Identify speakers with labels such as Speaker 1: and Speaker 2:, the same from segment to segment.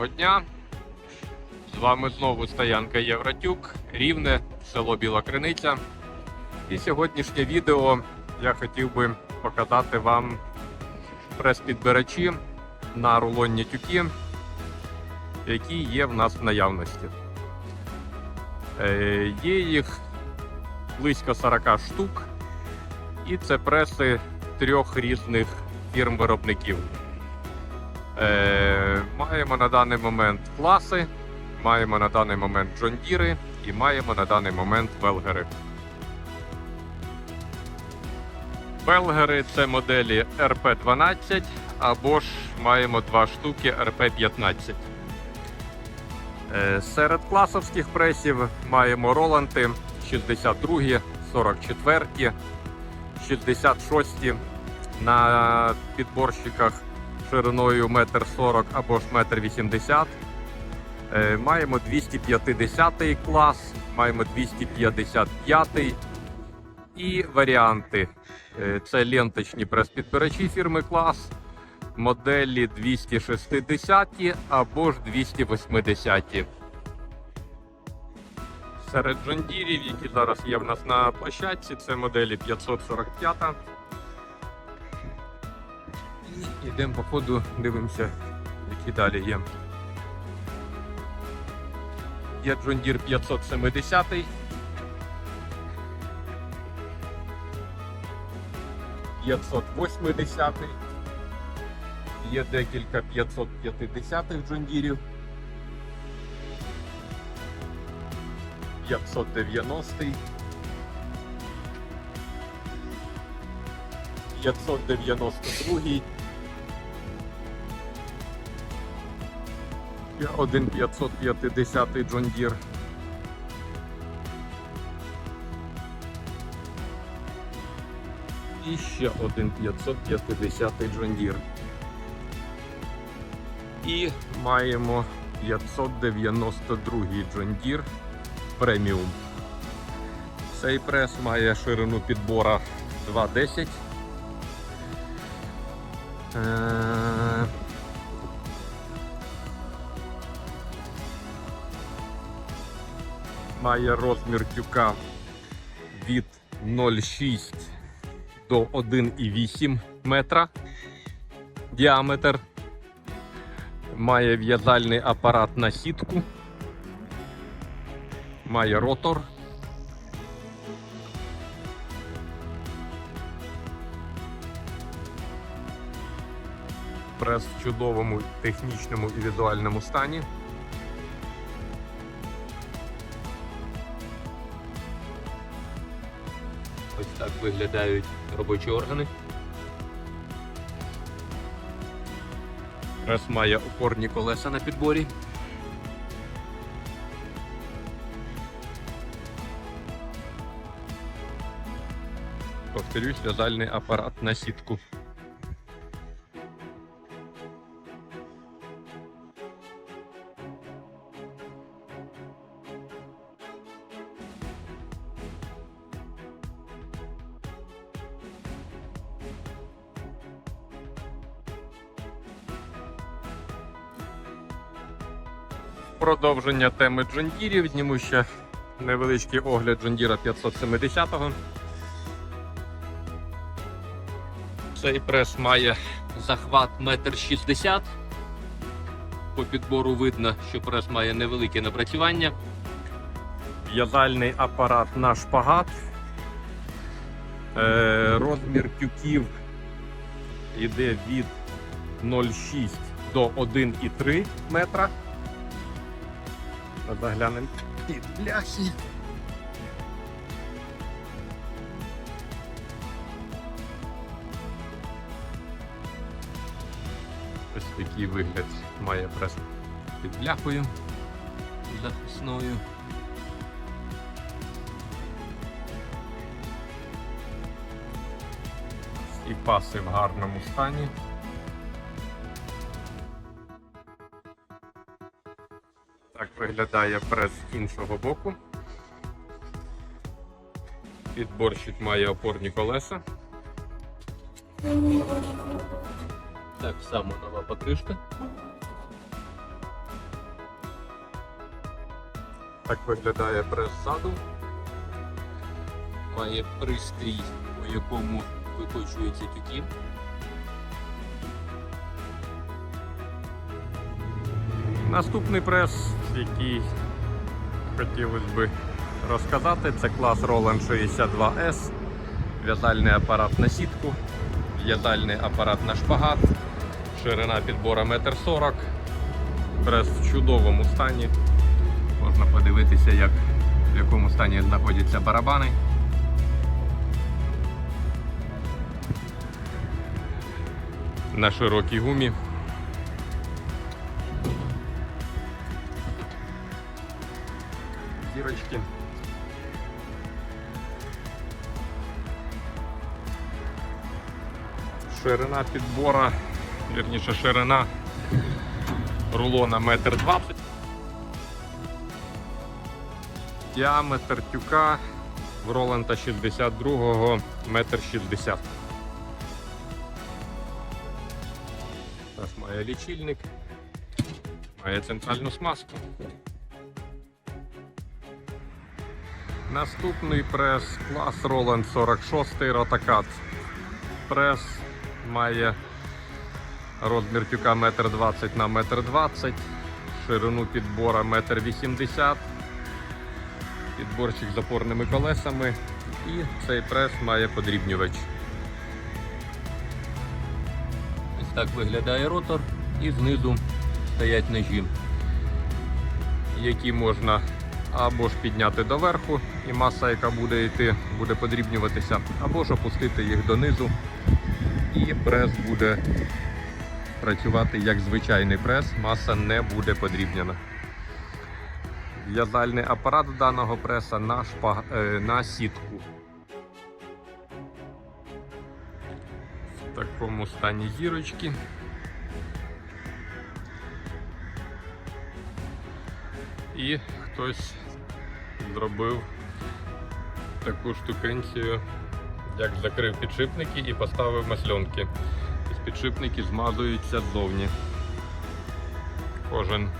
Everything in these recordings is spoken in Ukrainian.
Speaker 1: Доброго дня! З вами знову стоянка Євротюк, Рівне, село Біла Криниця. І сьогоднішнє відео я хотів би показати вам прес-підбирачі на рулонні тюки, які є в нас в наявності. Е, Є їх близько 40 штук, і це преси трьох різних фірм-виробників. Е, маємо на даний момент класи, маємо на даний момент джондіри і маємо на даний момент велгери. Велгери це моделі RP12 або ж маємо два штуки RP15. Е, серед класовських пресів маємо Роланти 62, 44, 66 на підборщиках шириною 1,40 м або ж 1,80 м. Е, Маємо 250 клас, маємо 255 і варіанти. Е, Це ленточні прес-підбирачі фірми клас, моделі 260 або ж 280. Серед джондірів, які зараз є в нас на площадці, це моделі 545. Йдемо по ходу, дивимося, які далі є. Є John Deere 570. П'ятсот восьмидесятий. Є декілька 550 х джондірів. 590. 592. 1550 John Deere. І ще один 550 John Deere. І маємо 592 John Deere преміум. Цей прес має ширину підбора 2,10. Має розмір тюка від 0,6 до 1,8 метра діаметр. Має в'язальний апарат на сітку. Має ротор. Прес в чудовому технічному і візуальному стані. Виглядають робочі органи. Раз має опорні колеса на підборі. Повторюсь, в'язальний апарат на сітку. Продовження теми джондірів. Зніму ще невеличкий огляд джондіра 570-го. Цей прес має захват 1,60 м. По підбору видно, що прес має невелике напрацювання. В'язальний апарат на шпагат. Е, розмір тюків йде від 0,6 до 1,3 метра. Заглянемо під бляхи. Ось такий вигляд має прес під бляхою захисною. І паси в гарному стані. Виглядає прес з іншого боку. Підборщик має опорні колеса. Так само нова покришка. Так виглядає прес ззаду.
Speaker 2: Має пристрій, у якому викочуються тюки.
Speaker 1: Наступний прес, який хотілося би розказати, це клас Roland 62S, в'язальний апарат на сітку, в'язальний апарат на шпагат, ширина підбора 1,40 м. Прес в чудовому стані. Можна подивитися, як, в якому стані знаходяться барабани. На широкій гумі. Зірочки. Ширина підбора, вірніше ширина рулона метр двадцять. Діаметр тюка в Роланда 62-го метр 60. Зараз має лічильник, має центральну смазку. Наступний прес клас Roland 46 Ротакат. Прес має розмір тюка 1,20 на 1,20 м, ширину підбора 1,80 м, підборчик з опорними колесами і цей прес має подрібнювач.
Speaker 2: Ось так виглядає ротор і знизу стоять ножі.
Speaker 1: які можна або ж підняти доверху, і маса, яка буде йти, буде подрібнюватися, або ж опустити їх донизу, і прес буде працювати як звичайний прес, маса не буде подрібнена. В'язальний апарат даного преса на, шпаг... е, на сітку. В такому стані зірочки. І хтось зробив таку штукенцію, як закрив підшипники і поставив масльонки. Підшипники змазуються ззовні. Кожен.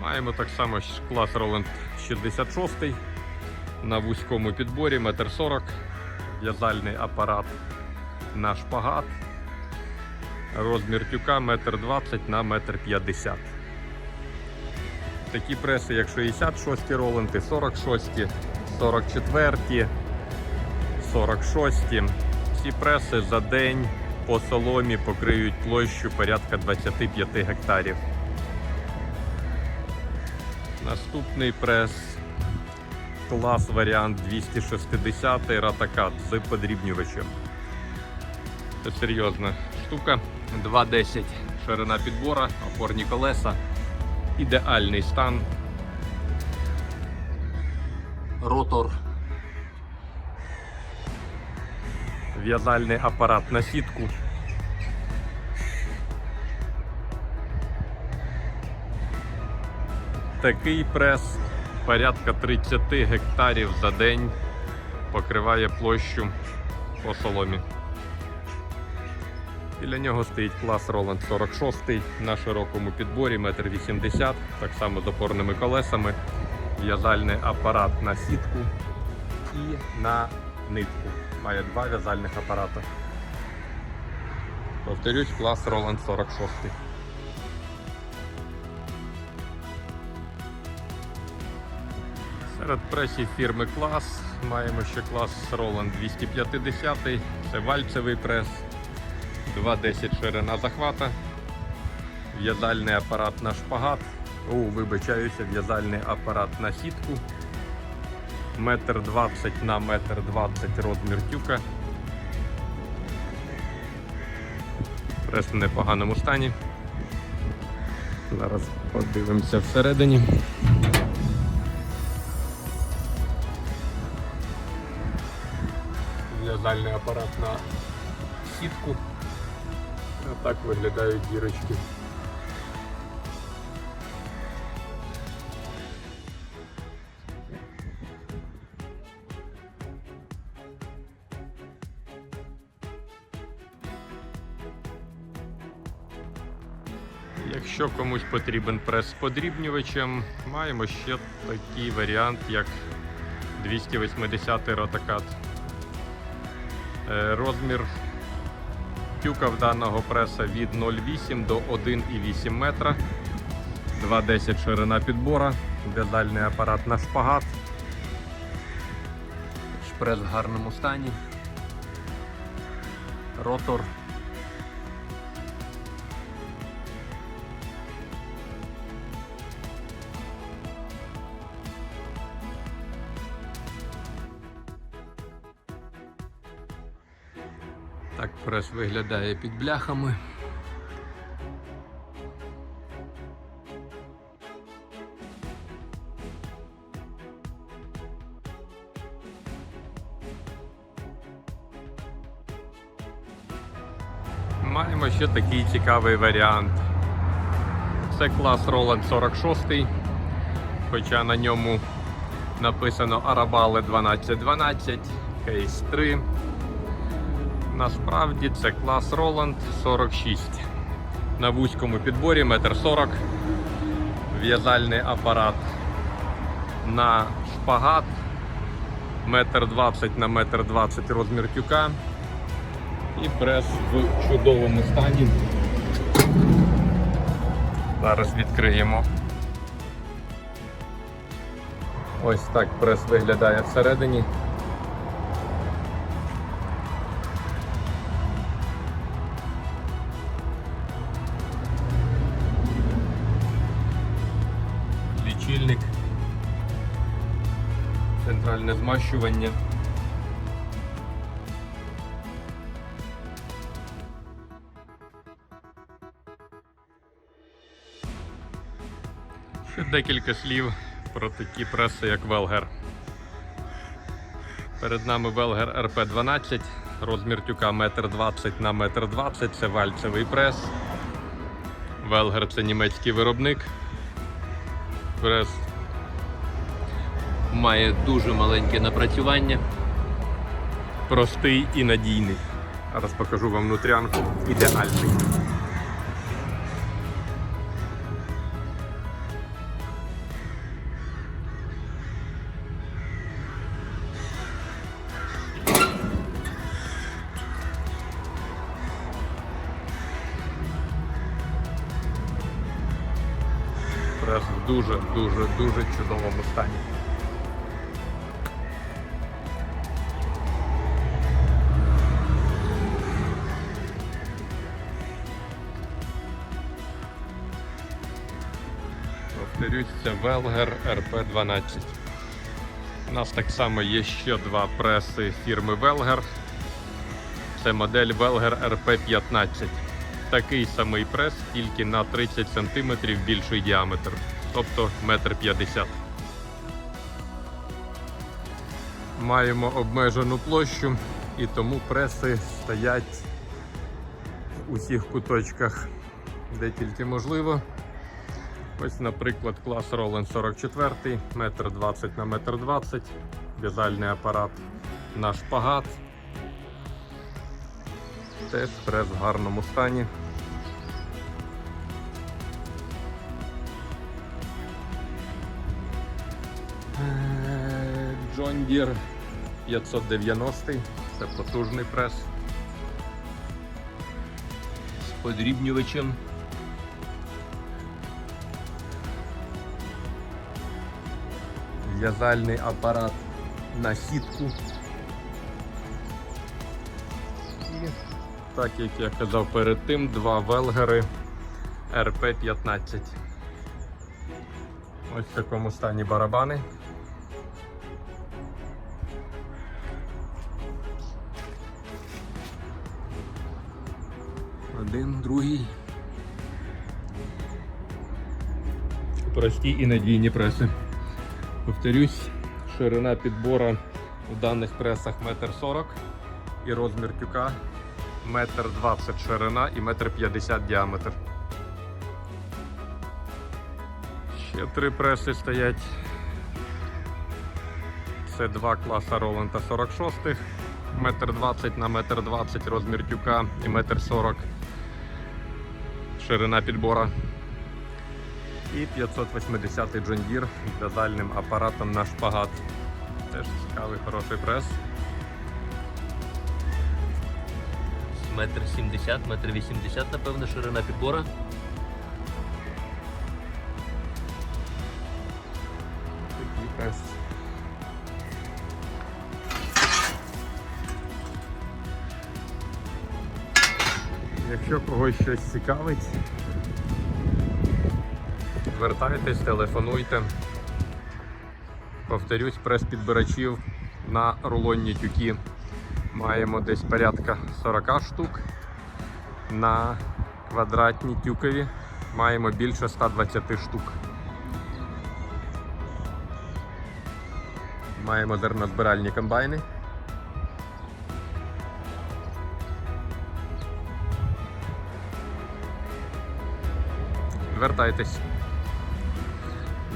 Speaker 1: Маємо так само клас Roland 66 на вузькому підборі 1,40 м, в'язальний апарат на шпагат. Розмір тюка 1,20 на 1,50 м. Такі преси, як 66 роленти, 46, 44, 46. Ці преси за день по соломі покриють площу порядка 25 гектарів. Наступний прес клас варіант 260 ратакат з подрібнювачем. Це серйозна штука. 2,10 ширина підбора, опорні колеса. Ідеальний стан.
Speaker 2: Ротор
Speaker 1: В'язальний апарат на сітку. Такий прес порядка 30 гектарів за день покриває площу по соломі. Біля нього стоїть клас Roland 46 на широкому підборі 1,80 м, так само з опорними колесами, в'язальний апарат на сітку і на нитку. Має два в'язальних апарата. Повторюсь, клас Roland 46. Серед пресів фірми клас маємо ще клас Roland 250. Це вальцевий прес. 2,10 ширина захвата, в'язальний апарат на шпагат, о, вибачаюся, в'язальний апарат на сітку, метр 20 на метр 20 розмір тюка. Прес в непоганому стані. Зараз подивимося всередині. В'язальний апарат на сітку. А так виглядають дірочки. Якщо комусь потрібен прес з подрібнювачем, маємо ще такий варіант, як 280 ротокат. Е, Розмір тюка в даного преса від 0,8 до 1,8 метра. 2,10 ширина підбора, дедальний апарат на шпагат.
Speaker 2: Шпрес в гарному стані. Ротор. Прес виглядає під бляхами.
Speaker 1: Маємо ще такий цікавий варіант. Це клас Roland 46, хоча на ньому написано Арабали 1212, Case 3. Насправді це клас Roland 46. На вузькому підборі 1,40 м. В'язальний апарат на шпагат 1,20 м на 1,20 м розмір тюка і прес в чудовому стані. Зараз відкриємо. Ось так прес виглядає всередині. Центральне змащування. Ще декілька слів про такі преси, як Велгер. Перед нами Велгер РП-12, розмір тюка 1,20 на 1,20 м, це вальцевий прес. Велгер це німецький виробник. Прес
Speaker 2: Має дуже маленьке напрацювання.
Speaker 1: простий і надійний. Зараз покажу вам внутрянку. Ідеальний. Прес в дуже, дуже, дуже чудовому стані. Це Велгер РП-12. У нас так само є ще два преси фірми Велгер. Це модель Велгер РП-15. Такий самий прес, тільки на 30 см більший діаметр, тобто 1,50 м. Маємо обмежену площу і тому преси стоять в усіх куточках, де тільки можливо. Ось, наприклад, клас Roland 44, метр 20 на метр 20, в'язальний апарат на шпагат. Теж прес в гарному стані. John Deere 590, це потужний прес.
Speaker 2: з подрібнювачем.
Speaker 1: В'язальний апарат на сітку. І так як я казав перед тим, два велгери РП-15. Ось в такому стані барабани.
Speaker 2: Один, другий.
Speaker 1: Прості і надійні преси. Повторюсь, ширина підбора у даних пресах 1,40 м і розмір тюка 1,20 м ширина і 1,50 м діаметр. Ще три преси стоять. Це два класа Роланда 46, 1,20 на 1,20 м розмір тюка і 1,40 м ширина підбора. І 580 John Deere з в'язальним апаратом на шпагат. Теж цікавий, хороший прес.
Speaker 2: Метр сімдесят, метр вісімдесят, напевно, ширина підбора.
Speaker 1: Такий прес. Якщо когось щось цікавить, звертайтесь, телефонуйте. Повторюсь, прес-підбирачів на рулонні тюки маємо десь порядка 40 штук. На квадратні тюкові маємо більше 120 штук. Маємо зернозбиральні комбайни. Звертайтесь.